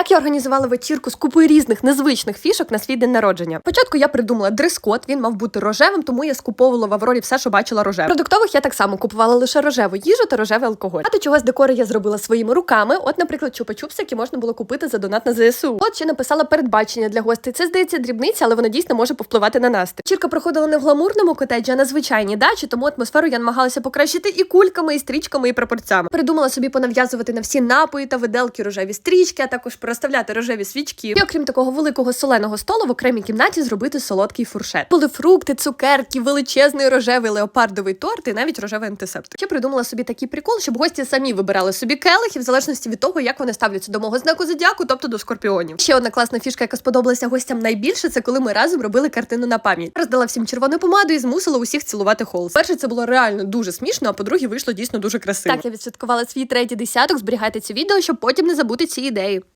Так я організувала вечірку з купою різних незвичних фішок на свій день народження. Спочатку я придумала дрес-код, він мав бути рожевим, тому я скуповувала в Аврорі все, що бачила рожеве. Продуктових я так само купувала лише рожеву їжу та рожевий алкоголь. А до чогось декори я зробила своїми руками. От, наприклад, чупа-чупси, які можна було купити за донат на ЗСУ. От ще написала передбачення для гостей. Це здається дрібниця, але вона дійсно може повпливати на настрій. Вечірка проходила не в гламурному котеджі, а на звичайній дачі, тому атмосферу я намагалася покращити і кульками, і стрічками, і прапорцями. Придумала собі понав'язувати на всі напої та виделки рожеві стрічки, а також розставляти рожеві свічки. І окрім такого великого соленого столу, в окремій кімнаті зробити солодкий фуршет. Були фрукти, цукерки, величезний рожевий леопардовий торт і навіть рожевий антисептик. Ще придумала собі такий прикол, щоб гості самі вибирали собі келихи в залежності від того, як вони ставляться до мого знаку зодіаку, тобто до скорпіонів. Ще одна класна фішка, яка сподобалася гостям найбільше, це коли ми разом робили картину на пам'ять. Роздала всім червону помаду і змусила усіх цілувати холст. Перше, це було реально дуже смішно, а по-друге, вийшло дійсно дуже красиво. Так, я відсвяткувала свій третій десяток. Зберігайте ці відео, щоб потім не забути ці ідеї.